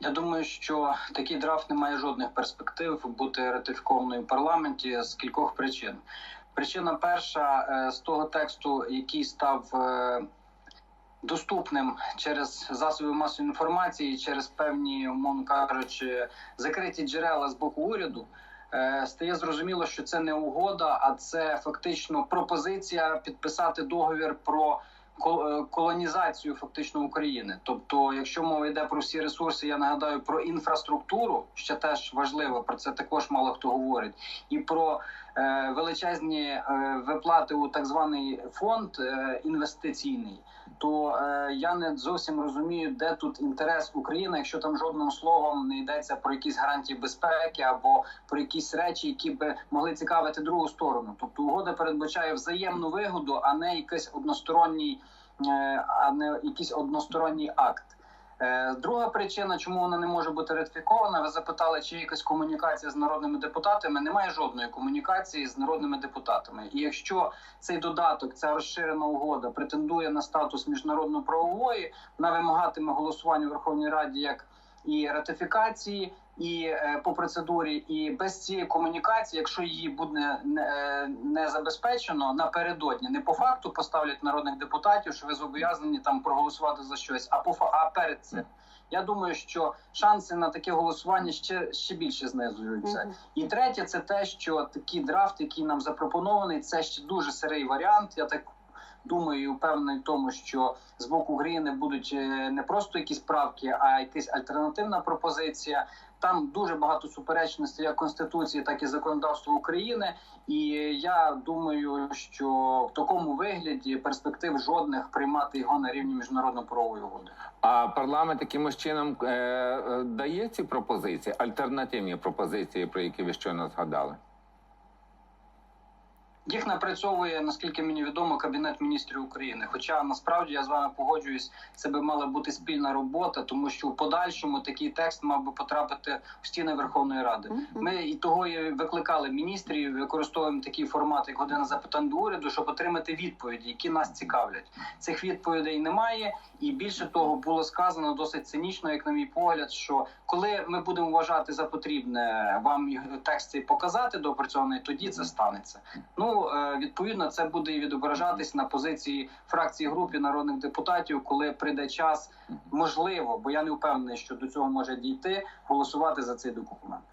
Я думаю, що такий драфт не має жодних перспектив бути ратифікованою в парламенті з кількох причин. Причина перша е, з того тексту, який став е, доступним через засоби масової інформації, через певні, умовно кажучи, закриті джерела з боку уряду. е, Стає зрозуміло, що це не угода, а це фактично пропозиція підписати договір про колонізацію фактично України. Тобто, якщо мова йде про всі ресурси, я нагадаю про інфраструктуру, що теж важливо, про це також мало хто говорить, і про е, величезні е, виплати у так званий фонд е, інвестиційний. То е, я не зовсім розумію, де тут інтерес України, якщо там жодним словом не йдеться про якісь гарантії безпеки або про якісь речі, які би могли цікавити другу сторону. Тобто угода передбачає взаємну вигоду, а не якийсь односторонній, е, а не якийсь односторонній акт. Е, Друга причина, чому вона не може бути ратифікована, ви запитали, чи є якась комунікація з народними депутатами. Немає жодної комунікації з народними депутатами. І якщо цей додаток, ця розширена угода, претендує на статус міжнародно-правової, вона вимагатиме голосування в Верховній Раді як і ратифікації, і е, по процедурі, і без цієї комунікації, якщо її буде не, е, не забезпечено напередодні, не по факту поставлять народних депутатів, що ви зобов'язані там проголосувати за щось, а по а перед цим. Я думаю, що шанси на таке голосування ще ще більше знизуються. Мгм. І третє, це те, що такий драфт, який нам запропонований, це ще дуже сирий варіант. Я так думаю, і впевнений в тому, що з боку України будуть е, не просто якісь правки, а якась альтернативна пропозиція. Там дуже багато суперечностей як конституції, так і законодавства України. І я думаю, що в такому вигляді перспектив жодних приймати його на рівні міжнародно-правової угоди. А парламент якимось чином е, е, дає ці пропозиції, альтернативні пропозиції, про які ви щойно згадали. Їх напрацьовує, наскільки мені відомо, кабінет міністрів України. Хоча насправді я з вами погоджуюсь, це би мала бути спільна робота, тому що в подальшому такий текст мав би потрапити в стіни Верховної Ради. Ми і того і викликали міністрів, використовуємо такий формат, як година запитань до уряду, щоб отримати відповіді, які нас цікавлять. Цих відповідей немає, і більше того, було сказано досить цинічно, як на мій погляд, що коли ми будемо вважати за потрібне вам текст цей показати доопрацьований, тоді це станеться. Ну е, відповідно, це буде і відображатись на позиції фракції групи народних депутатів, коли прийде час, можливо, бо я не впевнений, що до цього може дійти, голосувати за цей документ.